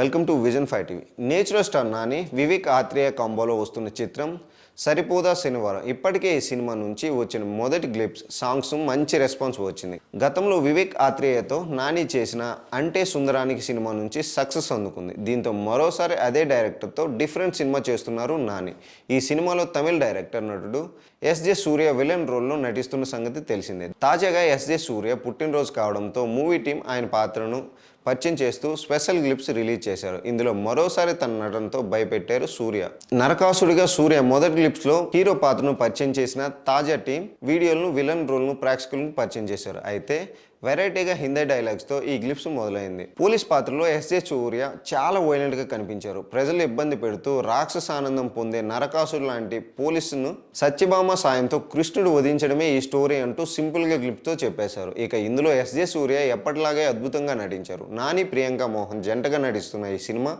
Welcome to vision five TV. Natural star Nani Vivek Athreya కాంబోలో వస్తున్న చిత్రం సరిపోదా శనివారం. ఇప్పటికే ఈ సినిమా నుంచి వచ్చిన మొదటి గ్లిప్స్ సాంగ్స్ మంచి రెస్పాన్స్ వచ్చింది. గతంలో వివేక్ ఆత్రేయతో నాని చేసిన అంటే సుందరానికి సినిమా నుంచి సక్సెస్ అందుకుంది. దీంతో మరోసారి అదే డైరెక్టర్తో డిఫరెంట్ సినిమా చేస్తున్నారు నాని. ఈ సినిమాలో తమిళ డైరెక్టర్ నటుడు ఎస్జే సూర్య విలన్ రోల్లో నటిస్తున్న సంగతి తెలిసిందే. తాజాగా ఎస్జే సూర్య పుట్టినరోజు కావడంతో మూవీ టీం ఆయన పాత్రను పరిచయం చేస్తూ స్పెషల్ గ్లిప్స్ రిలీజ్ చేశారు. ఇందులో మరోసారి తన నటనతో భయపెట్టారు సూర్య. నరకాసుడిగా సూర్య మొదటి క్లిప్స్లో హీరో పాత్రను పరిచయం చేసిన తాజా టీం వీడియోలను విలన్ రోల్ను ప్రేక్షకులను పరిచయం చేశారు. అయితే వెరైటీగా హిందీ డైలాగ్స్తో ఈ గ్లిప్స్ మొదలైంది. పోలీస్ పాత్రలో ఎస్జే సూర్య చాలా వైలెంట్గా కనిపించారు. ప్రజలు ఇబ్బంది పెడుతూ రాక్షస ఆనందం పొందే నరకాసుడు లాంటి పోలీసును సత్యభామ సాయంతో కృష్ణుడు వధించడమే ఈ స్టోరీ అంటూ సింపుల్గా గ్లిప్తో చెప్పేశారు. ఇక ఇందులో ఎస్జే సూర్య ఎప్పటిలాగే అద్భుతంగా నటించారు. నాని ప్రియాంక మోహన్ జంటగా నటిస్తున్న ఈ సినిమా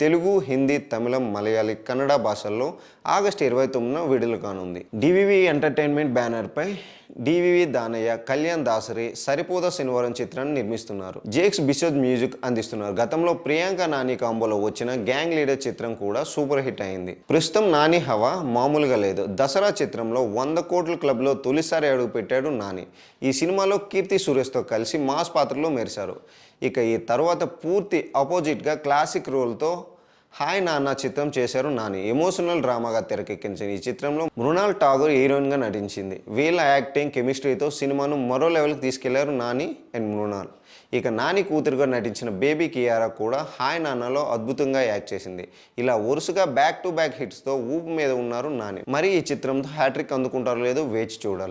తెలుగు హిందీ తమిళం మలయాళీ కన్నడ భాషల్లో ఆగస్టు ఇరవై తొమ్మిదిన విడుదల కానుంది. డివివి ఎంటర్టైన్మెంట్ బ్యానర్పై డివివి దానయ్య కళ్యాణ్ దాసరి సరిపోదా శనివారం చిత్రాన్ని నిర్మిస్తున్నారు. జేక్స్ బిషోద్ మ్యూజిక్ అందిస్తున్నారు. గతంలో ప్రియాంక నాని కాంబోలో వచ్చిన గ్యాంగ్ లీడర్ చిత్రం కూడా సూపర్ హిట్ అయింది. ప్రస్తుతం నాని హవా మామూలుగా లేదు. దసరా చిత్రంలో వంద కోట్ల క్లబ్లో తొలిసారి అడుగు పెట్టాడు నాని. ఈ సినిమాలో కీర్తి సురేష్తో కలిసి మాస్ పాత్రలో మెరిశారు. ఇక ఈ తర్వాత పూర్తి అపోజిట్గా క్లాసిక్ రోల్తో హాయ్ నాన్న చిత్రం చేశారు నాని. ఎమోషనల్ డ్రామాగా తెరకెక్కించిన ఈ చిత్రంలో మృణాల్ ఠాగూర్ హీరోయిన్గా నటించింది. వీళ్ళ యాక్టింగ్ కెమిస్ట్రీతో సినిమాను మరో లెవెల్కి తీసుకెళ్ళారు నాని అండ్ మృణాల్. ఇక నాని కూతురుగా నటించిన బేబీ కియారా కూడా హాయ్ నాన్నలో అద్భుతంగా యాక్ట్ చేసింది. ఇలా వరుసగా బ్యాక్ టు బ్యాక్ హిట్స్తో ఊపు మీద ఉన్నారు నాని. మరి ఈ చిత్రంతో హ్యాట్రిక్ అందుకుంటారో లేదో వేచి చూడాలి.